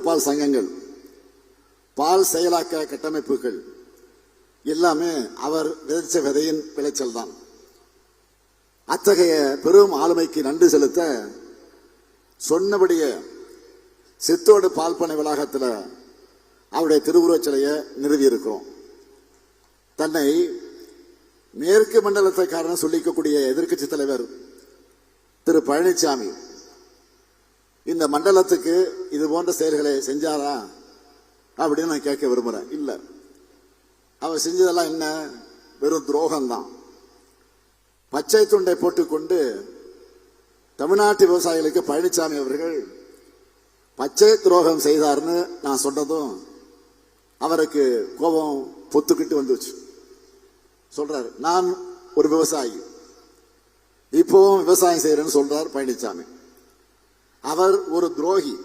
பால் சங்கங்கள் பால் செயலாக்க கட்டமைப்புகள் எல்லாமே அவர் விதைச்ச விதையின் விளைச்சல் தான். அத்தகைய பெரும் ஆளுமைக்கு நன்றி செலுத்த சொன்னபடியே சித்தோடு பால் பண்ணை வளாகத்தில் அவருடைய திருவுருவச் சிலையை நிறுவியிருக்கிறோம் தன்னை மேற்கு மண்டலத்தைக்காரன் சொல்லிக்கக்கூடிய எதிர்க்கட்சி தலைவர் திரு பழனிசாமி இந்த மண்டலத்துக்கு இது போன்ற செயல்களை செஞ்சாரா? அப்படின்னு நான் கேட்க விரும்புகிறேன் இல்லை. அவர் செஞ்சதெல்லாம் என்ன? வெறும் துரோகம்தான். பச்சை துண்டை போட்டுக்கொண்டு தமிழ்நாட்டு விவசாயிகளுக்கு பழனிசாமி அவர்கள் பச்சை துரோகம் செய்தார்னு நான் சொன்னதும் அவருக்கு கோபம் பொத்துக்கிட்டு வந்துச்சு. சொல்றாரு நான் ஒரு விவசாயி. இப்போவும் விவசாயம் செய்யறேன்னு சொல்றார் பழனிசாமி அவர் ஒரு துரோகி.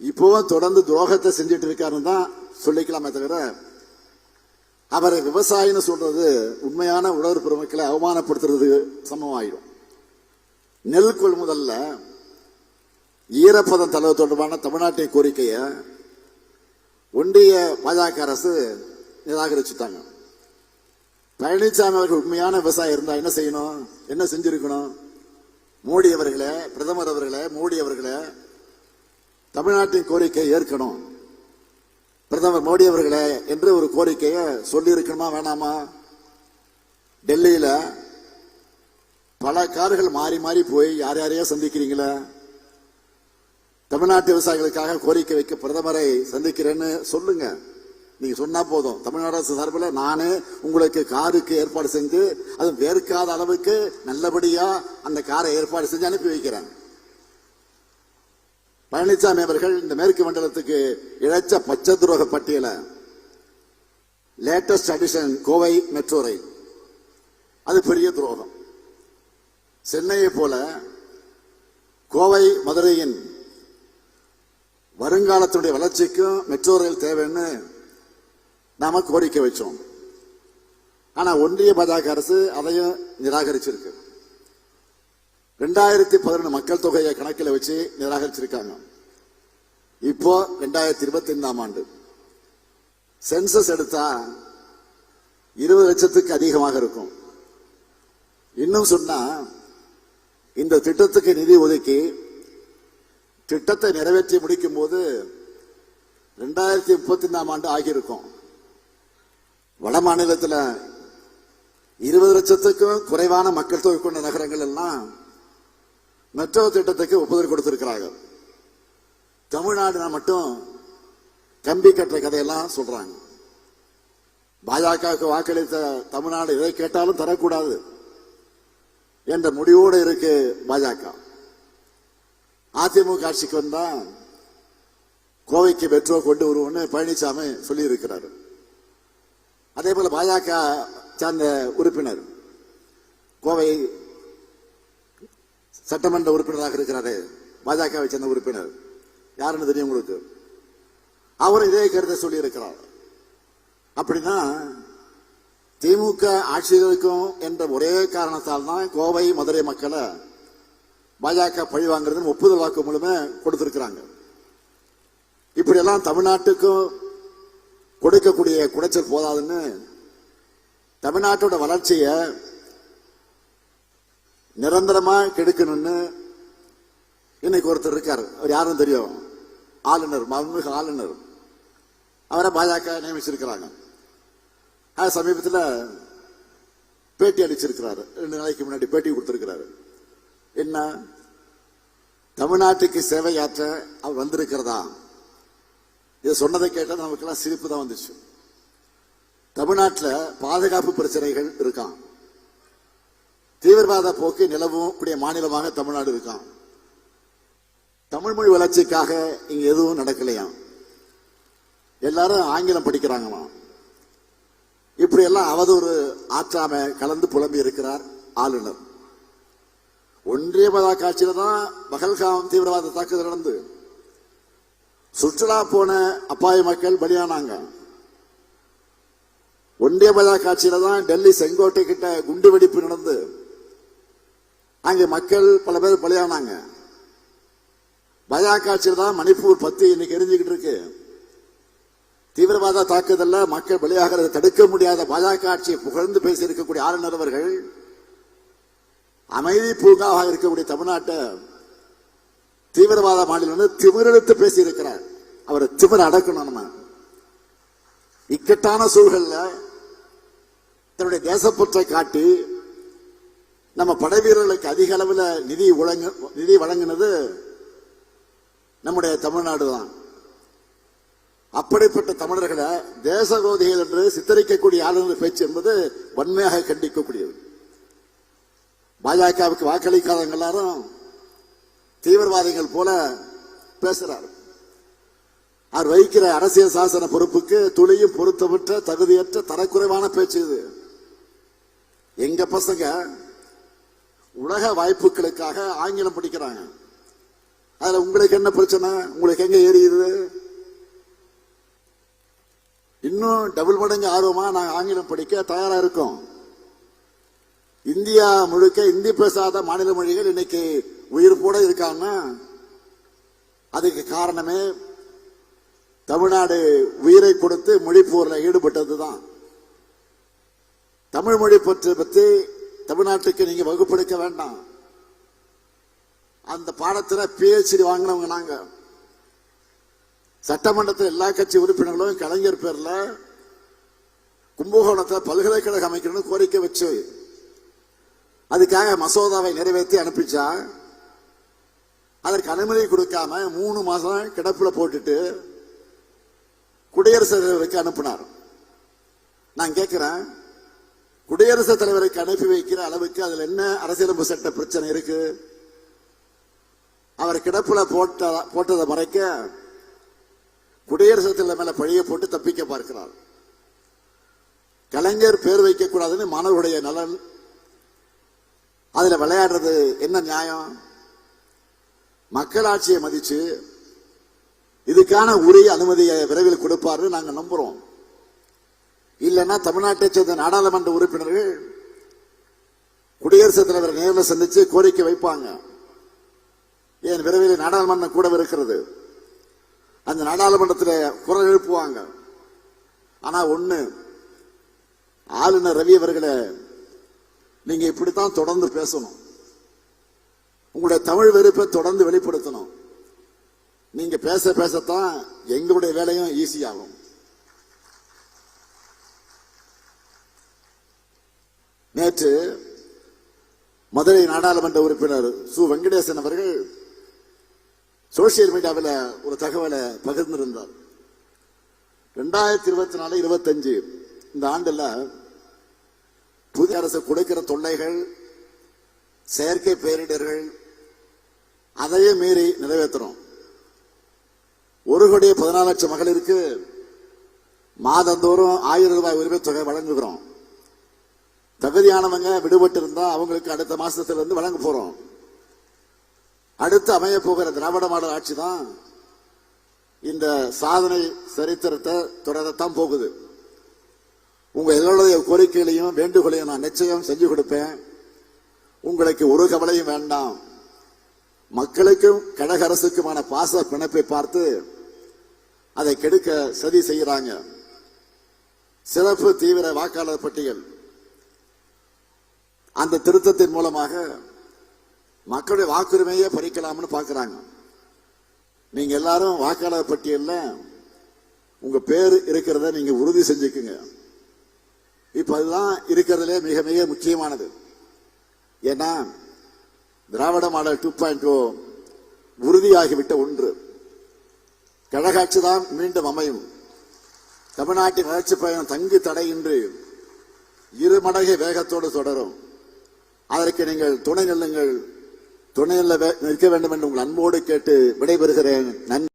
இப்போவும் தொடர்ந்து துரோகத்தை செஞ்சுட்டு இருக்காருன்னு தான் சொல்லிக்கலாமே தவிர அவரை விவசாயின்னு சொல்றது உண்மையான உழவர் பெருமக்களை அவமானப்படுத்துறது சமமாயிடும். நெல் கொள்முதல்ல ஈரப்பதம் தளவு தொடர்பான தமிழ்நாட்டின் கோரிக்கையை ஒன்றிய பாஜக அரசு நிராகரிச்சுட்டாங்க. பழனிசாமி அவர்கள் உண்மையான விவசாயி இருந்தா என்ன செய்யணும்? என்ன செஞ்சிருக்கணும்? மோடி அவர்களை பிரதமர் அவர்களை மோடி அவர்களை தமிழ்நாட்டின் கோரிக்கையை ஏற்கணும். பிரதமர் மோடி அவர்களே என்று ஒரு கோரிக்கையை சொல்லி இருக்கணுமா வேணாமா? டெல்லியில பல கார்கள் மாறி மாறி போய் யார் யாரையோ சந்திக்கிறீங்களே? தமிழ்நாட்டு விவசாயிகளுக்காக கோரிக்கை வைக்க பிரதமரை சந்திக்கிறேன்னு சொல்லுங்க. நீங்க சொன்னா போதும். தமிழ்நாடு அரசு சார்பில் நானே உங்களுக்கு காருக்கு ஏற்பாடு செஞ்சு அது வேர்க்காத அளவுக்கு நல்லபடியா அந்த காரை ஏற்பாடு செஞ்சு அனுப்பி வைக்கிறேன். பழனிசாமி அவர்கள் இந்த மேற்கு மண்டலத்துக்கு இழைச்ச பச்சை துரோக பட்டியலை latest addition Kovai metro rail அது பெரிய துரோகம். சென்னையை போல கோவை மதுரையின் வருங்காலத்துடைய வளர்ச்சிக்கும் மெட்ரோ ரயில் தேவைன்னு நாம கோரிக்கை வச்சோம். ஆனா ஒன்றிய பாஜக அரசு அதையும் நிராகரிச்சிருக்கு. ரெண்டாயிரத்தி பதினொன்று மக்கள் தொகையை கணக்கில் வச்சு நிராகரிச்சிருக்காங்க. இப்போ ரெண்டாயிரத்தி இருபத்தி ஐந்தாம் ஆண்டு. சென்சஸ் எடுத்தா இருபது லட்சத்துக்கு அதிகமாக இருக்கும். இன்னும் சொன்னா இந்த திட்டத்துக்கு நிதி ஒதுக்கி திட்டத்தை நிறைவேற்றி முடிக்கும் போது ரெண்டாயிரத்தி முப்பத்தி ஐந்தாம் ஆண்டு ஆகியிருக்கும். வட மாநிலத்தில் இருபது லட்சத்துக்கும் குறைவான மக்கள் தொகை கொண்ட நகரங்கள் எல்லாம் மெட்ரோ திட்டத்துக்கு ஒப்புதல் கொடுத்திருக்கிறார்கள். தமிழ்நாடு மட்டும் கம்பி கட்டுற கதையெல்லாம் சொல்றாங்க. பாஜகவுக்கு வாக்களித்த தமிழ்நாடு எதை கேட்டாலும் தரக்கூடாது என்ற முடிவோடு இருக்கு பாஜக. அதிமுக ஆட்சிக்கு வந்தா கோவைக்கு மெட்ரோ கொண்டு வருவோம்னு பழனிசாமி சொல்லி இருக்கிறாரு அதே போல பாஜக சார்ந்த உறுப்பினர் கோவை சட்டமன்ற உறுப்பினராக இருக்கிறாரு பாஜகவை சேர்ந்த உறுப்பினர். யாருன்னு தெரியும் உங்களுக்கு? அவர் இதே கருத்தை சொல்லி இருக்கிறார் அப்படின்னா திமுக ஆட்சியில் இருக்கும் என்ற ஒரே காரணத்தால் தான் கோவை மதுரை மக்களை பாஜக பழி வாங்குறதுன்னு ஒப்புதல் வாக்கு மூலமே கொடுத்திருக்கிறாங்க. இப்படியெல்லாம் தமிழ்நாட்டுக்கும் கொடுக்கக்கூடிய குடைச்சல் போதாதுன்னு தமிழ்நாட்டோட வளர்ச்சியை நிரந்தரமா கெடுக்கணும்னு இன்னைக்கு ஒருத்தர் இருக்கார். அவர் யாரும் தெரியும்? ஆளுநர் மன்மிகு ஆளுநர். அவரை பாஜக நியமிச்சிருக்கிறாங்க. சமீபத்தில் பேட்டி அளிச்சிருக்கிறாரு. ரெண்டு நாளைக்கு முன்னாடி பேட்டி கொடுத்திருக்கிறாரு. என்ன? தமிழ்நாட்டுக்கு சேவையாற்ற அவர் வந்திருக்கிறதா? இதை சொன்னதை கேட்டால் நமக்கெல்லாம் சிரிப்பு தான் வந்துச்சு. தமிழ்நாட்டில் பாதுகாப்பு பிரச்சனைகள் இருக்கான் தீவிரவாத போக்கு நிலவும் கூடிய மாநிலமாக தமிழ்நாடு இருக்கான் தமிழ் மொழி வளர்ச்சிக்காக இங்க எதுவும் நடக்கலையாம் எல்லாரும் ஆங்கிலம் படிக்கிறாங்களாம் இப்படி எல்லாம் அவதூறு ஆற்றாம கலந்து புலம்பி இருக்கிறார் ஆளுநர். ஒன்றிய மதா காட்சியில தான் பகல்காம் தீவிரவாத தாக்குதல் நடந்து. சுற்றுலா போன அப்பாவி மக்கள் பலியானாங்க. ஒன்றிய பஜா காட்சியில தான் டெல்லி செங்கோட்டை கிட்ட குண்டு வெடிப்பு நடந்து. அங்கே மக்கள் பல பேர் பலியானாங்க. பஜா காட்சியில் தான் மணிப்பூர் பத்தி இன்னைக்கு எரிஞ்சுக்கிட்டு இருக்கு. தீவிரவாத தாக்குதல்ல மக்கள் பலியாகிறத தடுக்க முடியாத பாஜக ஆட்சியை புகழ்ந்து பேசியிருக்கக்கூடிய ஆளுநர் அவர்கள் அமைதி பூங்காவாக இருக்கக்கூடிய தமிழ்நாட்டை தீவிரவாத மாநிலம் வந்து திமிரெடுத்து பேசி இருக்கிறார் அவரை திமிர் அடக்கணும் நம்ம. இக்கட்டான சூழல்ல தன்னுடைய தேசப்பற்றை காட்டி நம்ம படை வீரர்களுக்கு அதிக அளவில் நிதி வழங்க நிதி வழங்கினது நம்முடைய தமிழ்நாடு தான். அப்படிப்பட்ட தமிழர்களை தேச விரோதிகள் என்று சித்தரிக்கக்கூடிய ஆளுநர் பேச்சு என்பது வன்மையாக கண்டிக்கக்கூடியது. பாஜகவுக்கு வாக்களிக்காதவங்க எல்லாரும் தீவிரவாதிகள் போல பேசுறார். அவர் வைக்கிற அரசியல் சாசன பொறுப்புக்கு துளியும் பொருத்தமற்ற தகுதியற்ற தரக்குறைவான பேச்சு இது. எங்க பசங்க உலக வாய்ப்புகளுக்காக ஆங்கிலம் படிக்கிறாங்க. அதுல உங்களுக்கு என்ன பிரச்சனை? உங்களுக்கு எங்க ஏறியுது? இன்னும் டபுள் மடங்கு ஆர்வமா நாங்க ஆங்கிலம் படிக்க தயாரா இருக்கோம். இந்தியா முழுக்க இந்தி பேசாத மாநில மொழிகள் இன்னைக்கு உயிர் கூட இருக்காங்கன்னா அதுக்கு காரணமே தமிழ்நாடு உயிரை கொடுத்து மொழி போரில் ஈடுபட்டதுதான். தமிழ் மொழி பற்றி பற்றி தமிழ்நாட்டுக்கு நீங்க வகுப்பெடுக்க வேண்டாம். அந்த பாடத்தில் பிஹெச்டி வாங்கினவங்க நாங்க. சட்டமன்றத்தில் எல்லா கட்சி உறுப்பினர்களும் கலைஞர் பேர்ல கும்பகோணத்தில் பல்கலைக்கழகம் அமைக்கணும்னு கோரிக்கை வச்சு அதுக்காக மசோதாவை நிறைவேற்றி அனுப்பிச்சா அதற்கு அனுமதி கொடுக்காம மூணு மாசம் கிடப்புல போட்டுட்டு குடியரசுத் தலைவருக்கு அனுப்பினார். நான் கேட்கிறேன் குடியரசுத் தலைவருக்கு அனுப்பி வைக்கிற அளவுக்கு அதுல என்ன அரசியலமைப்பு சட்ட பிரச்சனை இருக்கு? அவர் கிடப்புல போட்ட போட்டதை மறைக்க குடியரசுத் தலைவர் மேல பழிய போட்டு தப்பிக்க பார்க்கிறார். கலைஞர் பேர் வைக்க கூடாதுன்னு மாணவருடைய நலன். அதுல விளையாடுறது என்ன நியாயம்? மக்களாட்சியை மதிச்சு இதுக்கான உரிய அனுமதியை விரைவில் கொடுப்பாருன்னு நாங்க நம்புறோம். இல்லைன்னா தமிழ்நாட்டை சேர்ந்த நாடாளுமன்ற உறுப்பினர்கள் குடியரசுத் தலைவர் நேரில் சந்திச்சு கோரிக்கை வைப்பாங்க. ஏன் விரைவில் நாடாளுமன்றம் கூட இருக்கிறது அந்த நாடாளுமன்றத்தில் குரல் எழுப்புவாங்க. ஆனா ஒண்ணு ஆளுநர் ரவி அவர்களை நீங்க இப்படித்தான் தொடர்ந்து பேசணும். உங்களுடைய தமிழ் வெறுப்பை தொடர்ந்து வெளிப்படுத்தணும். நீங்க பேச பேசத்தான் எங்களுடைய வேலையும் ஈஸியாகும் நேற்று மதுரை நாடாளுமன்ற உறுப்பினர் சு. வெங்கடேசன் அவர்கள் சோசியல் மீடியாவில் ஒரு தகவலை பகிர்ந்திருந்தார். ரெண்டாயிரத்தி இருபத்தி நாலு இருபத்தஞ்சு இந்த ஆண்டுல புதிய அரசு கொடுக்கிற தொல்லைகள் செயற்கை பேரிடர்கள் அதையே மீறி நிறைவேற்றுறோம். ஒரு கோடி பதினாலு லட்சம் மகளிருக்கு மாதந்தோறும் ஆயிரம் ரூபாய் உரிமை தொகை வழங்குகிறோம். தகுதியானவங்க விடுபட்டு இருந்தா அவங்களுக்கு அடுத்த மாசத்துல இருந்து வழங்க போறோம். அடுத்து அமைய போகிற திராவிட மாடல் ஆட்சி தான் இந்த சாதனை சரித்திரத்தை தொடரத்தான் போகுது. உங்க எல்லோருடைய கோரிக்கைகளையும் வேண்டுகோளையும் நான் நிச்சயம் செஞ்சு கொடுப்பேன். உங்களுக்கு ஒரு கவலையும் வேண்டாம். மக்களுக்கும் கழக அரசுக்குமான பாச பிணைப்பை பார்த்து அதை கெடுக்க சதி செய்கிறாங்க. சிறப்பு தீவிர வாக்காளர் பட்டியல். அந்த திருத்தத்தின் மூலமாக மக்களுடைய வாக்குரிமையை பறிக்கலாம்னு பார்க்குறாங்க. நீங்க எல்லாரும் வாக்காளர் பட்டியல்ல உங்க பேர் இருக்கிறத நீங்க உறுதி செஞ்சுக்குங்க. இப்ப அதுதான் இருக்கிறதுலே மிக மிக முக்கியமானது. ஏன்னா Dravida model two point O உறுதியாகிவிட்ட ஒன்று. கழகாட்சி தான் மீண்டும் அமையும். தமிழ்நாட்டின் வளர்ச்சி பயணம் தங்கு தடையின்றி இரு மடங்கு வேகத்தோடு தொடரும். அதற்கு நீங்கள் துணை நில்லுங்கள். துணை நில்ல வே- நிற்க வேண்டும் என்று உங்கள் அன்போடு கேட்டு விடைபெறுகிறேன். நன்றி.